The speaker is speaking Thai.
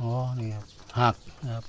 อ๋อ นี่ครับหักนะครับ